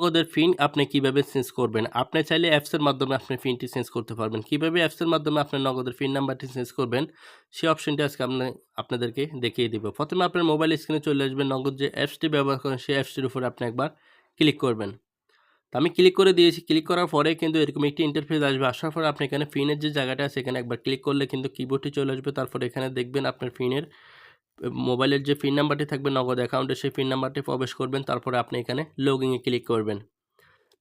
নগদের ফিন আপনি কীভাবে চেঞ্জ করবেন? আপনি চাইলে অ্যাপসের মাধ্যমে আপনি ফিনটি চেঞ্জ করতে পারবেন। কীভাবে অ্যাপসের মাধ্যমে আপনার নগদের ফিন নাম্বারটি চেঞ্জ করবেন সেই অপশনটি আজকে আপনি, আপনাদেরকে দেখিয়ে দিব। প্রথমে আপনার মোবাইল স্ক্রিনে চলে আসবেন নগদ যে অ্যাপসটি ব্যবহার করেন, সেই অ্যাপসটির উপরে আপনি একবার ক্লিক করবেন। তো আমি ক্লিক করে দিয়েছি। ক্লিক করার পরে কিন্তু এরকম একটি ইন্টারফেস আসবে। আসার পরে আপনি এখানে ফিনের যে জায়গাটা আছে, এখানে একবার ক্লিক করলে কিন্তু কিবোর্ডটি চলে আসবে। তারপর এখানে দেখবেন আপনার ফিনের মোবাইলের যে পিন নাম্বারটি থাকবে নগদ অ্যাকাউন্টে সেই পিন নাম্বারটি প্রবেশ করবেন, তারপরে আপনি এখানে লগইনে ক্লিক করবেন।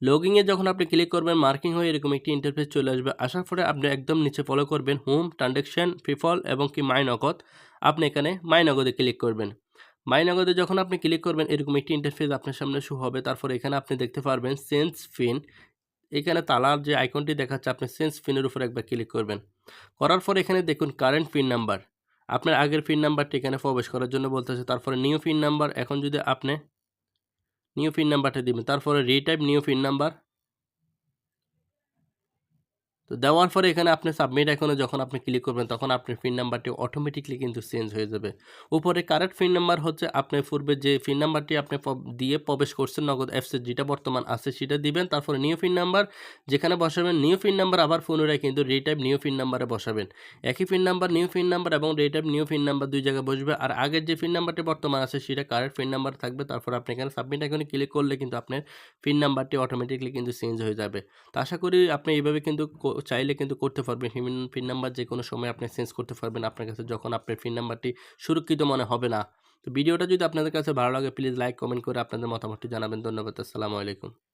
লগইনে যখন আপনি ক্লিক করবেন মার্কিং হয়ে এরকম একটি ইন্টারফেস চলে আসবে। আসার পরে আপনি একদম নিচে ফলো করবেন হোম ট্রানজ্যাকশন পিফল এবং কি মাই নগদ। আপনি এখানে মাই নগদে ক্লিক করবেন। মাই নগদে যখন আপনি ক্লিক করবেন, এরকম একটি ইন্টারফেস আপনার সামনে শু হবে। তারপর এখানে আপনি দেখতে পারবেন সেন্স ফিন এখানে তালার যে আইকনটি দেখাচ্ছে, আপনি সেন্স ফিনের উপর একবার ক্লিক করবেন। করার পর এখানে দেখুন কারেন্ট পিন নাম্বার আপনার আগের পিন নাম্বারটি এখানে প্রবেশ করার জন্য বলতেছে, তারপরে নিউ পিন নাম্বার, এখন যদি আপনি নিউ পিন নাম্বারটা দিবেন, তারপরে রিটাইপ নিউ পিন নাম্বার তো দেওয়ার পরে এখানে আপনি সাবমিট এখনও যখন আপনি ক্লিক করবেন তখন আপনার পিন নাম্বারটি অটোমেটিকলি কিন্তু চেঞ্জ হয়ে যাবে উপরে কারেক্ট পিন নাম্বার হচ্ছে আপনার পূর্বে যে পিন নাম্বারটি আপনি দিয়ে প্রবেশ করছেন নগদ অ্যাপসের যেটা বর্তমান আছে সেটা দিবেন তারপরে নিউ পিন নাম্বার যেখানে বসাবেন নিউ পিন নাম্বার আবার পুনরায় কিন্তু রিটাইপ নিউ পিন নাম্বারে বসাবেন একই pin number new pin number এবং রিটাইপ নিউ পিন নাম্বার দুই জায়গায় বসবে আর আগের যে পিন নাম্বারটি বর্তমান আছে সেটা কারেক্ট পিন নাম্বার থাকবে তারপর আপনি এখানে সাবমিট এখানে ক্লিক করলে কিন্তু আপনার পিন নাম্বারটি অটোমেটিকলি কিন্তু চেঞ্জ হয়ে যাবে তো আশা করি আপনি এইভাবে কিন্তু চাইলে কিন্তু করতে পারবেন। হিমিন পিন নাম্বার যে কোনো সময় আপনি চেঞ্জ করতে পারবেন আপনার কাছে যখন আপনার পিন নাম্বারটি সুরক্ষিত মনে হবে না। তো ভিডিওটা যদি আপনাদের কাছে ভালো লাগে প্লিজ লাইক কমেন্ট করে আপনাদের মতামতটি জানাবেন। ধন্যবাদ, আসসালামু আলাইকুম।